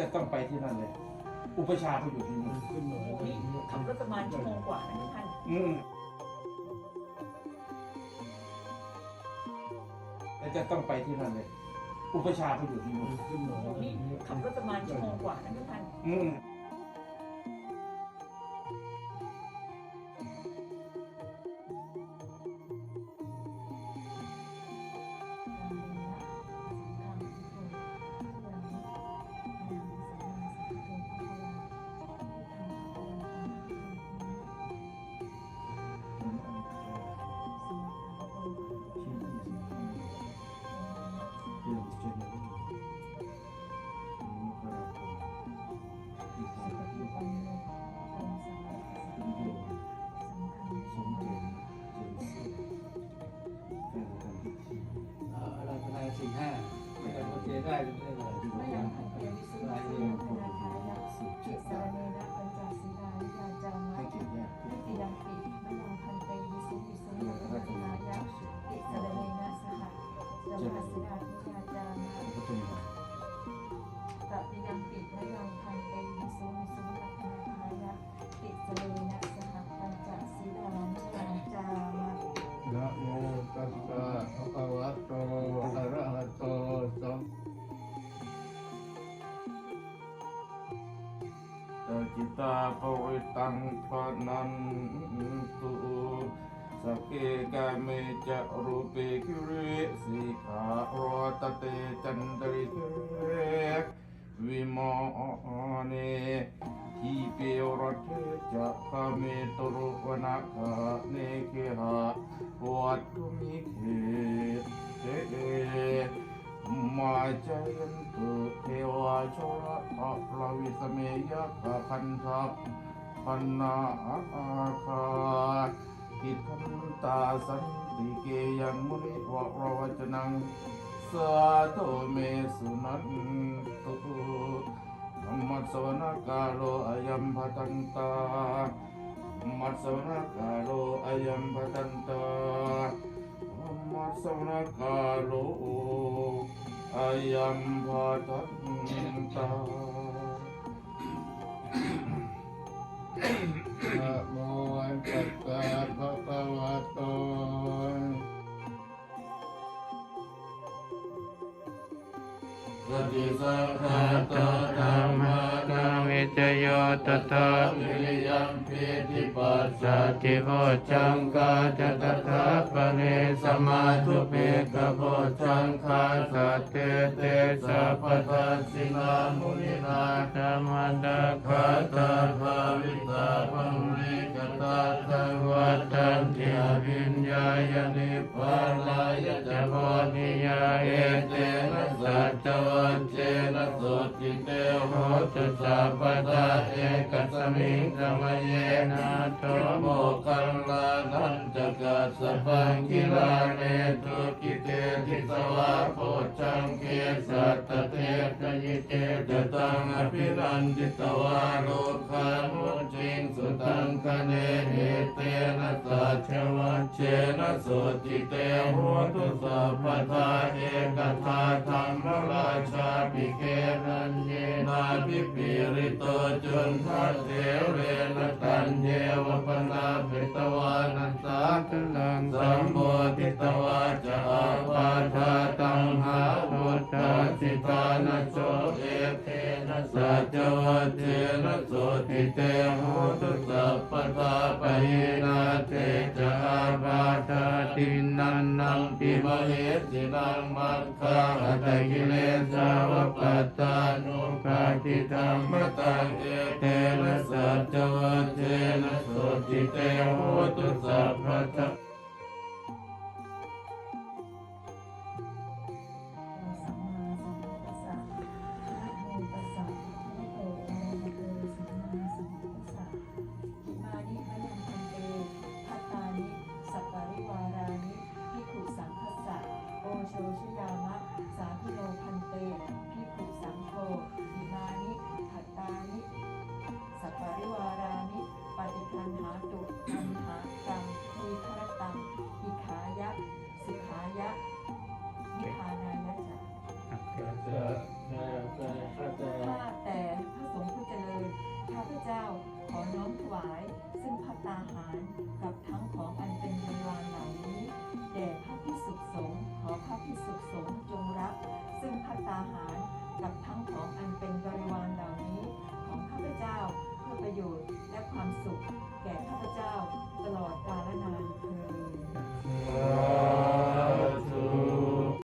จะต้องไปที่นั่นเลย อุปชฌาย์เขาอยู่ที่นู่นขึ้นหน่อยโอ้นี่ขับรถประมาณชั่วโมงกว่านะท่าน อืมแล้วจะต้องไปที่นั่นเลย อุปชฌาย์เขาอยู่ที่นู่นขึ้นหน่อยโอ้นี่ขับรถประมาณชั่วโมงกว่านะท่าน อืม สืบจิชะตสาตารเนนะปัญจศีลาวิยาจามะให้เกียรติญาติผู้ทิติยังปิมะยังพัน จิตาปริตังปนันตุสักเกกาเมจะรูปเปกิริสิกขาโรตเตจันตริเกวิโมเนทีเปรเทจะคาเมตรุวนาคาเนเคหะวัตตุมิเคเต มาจายันตุเทวาชระอัปลวิสเมยะกะคันทัพปันนาอาคาทิทันตาสันติเกยังมุนิวะระวจนังสาธุเมสุนันตุธรรมสวนกาโลอายัมภตันตาธรรมสวนกาโลอายัมภตันตามัสวนกาโล Muhammad Saunakalo Ayam Bhatanta นะโมตัสสะภะคะวะโตสติสังฆาตธรรมนามิจโยตถาวิริยัมปิติปัสสติโพชังกาจตถาปเนสมาธุเปกโพชังคา ติอภิญญายนิพพานายจะโพธิยาเอเตนะสัจวัจเจนะสุจิเตโหตุสัพพทาเอกัสมิงสมเยนะโตโมคัลลานันจกัสปังกิลาเนตุกิเตทิสวาโพชังเกสัตตเตกยิเตจตังอภิรันติตวาโลคามุิงสุตังคเนเหเตนะสัจวัชเชนะสุจิเตหัวตุสัพพทาเอกทาธรรมราชาปิเกนันเยนาภิปิริโตจุนทัสเทเรนตันเยวปนาภิตวานัสสาตุลังสัมโสัจวัจเจนะโสติเตโหตุสัพพทาปะเยนาเตจาปาทาตินันนังปิมเหสินังมัคคาอัตกิเลสาวปัตตานุภาติธรรมตังเอเตนะสัจวัจเจนะโสติเตโห on.